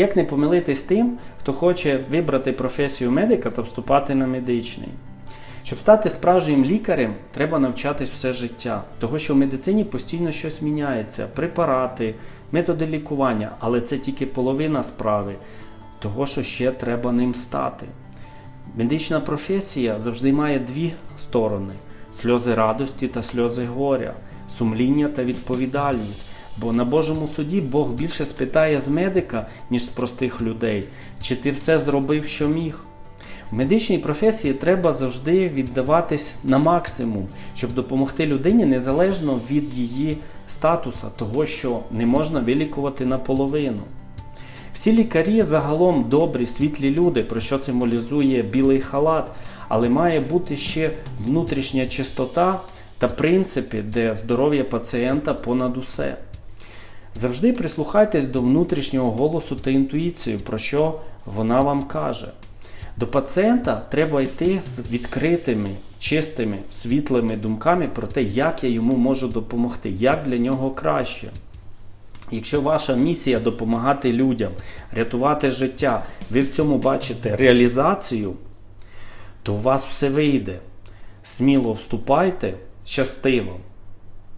Як не помилитись тим, хто хоче вибрати професію медика та вступати на медичний? Щоб стати справжнім лікарем, треба навчатись все життя, того що в медицині постійно щось міняється, препарати, методи лікування, але це тільки половина справи, того, що ще треба ним стати. Медична професія завжди має дві сторони: сльози радості та сльози горя, сумління та відповідальність. Бо на Божому суді Бог більше спитає з медика, ніж з простих людей, чи ти все зробив, що міг. В медичній професії треба завжди віддаватись на максимум, щоб допомогти людині незалежно від її статуса, того, що не можна вилікувати наполовину. Всі лікарі загалом добрі, світлі люди, про що символізує білий халат, але має бути ще внутрішня чистота та принципи, де здоров'я пацієнта понад усе. Завжди прислухайтесь до внутрішнього голосу та інтуїції, про що вона вам каже. До пацієнта треба йти з відкритими, чистими, світлими думками про те, як я йому можу допомогти, як для нього краще. Якщо ваша місія допомагати людям, рятувати життя, ви в цьому бачите реалізацію, то у вас все вийде. Сміло вступайте, щастиво!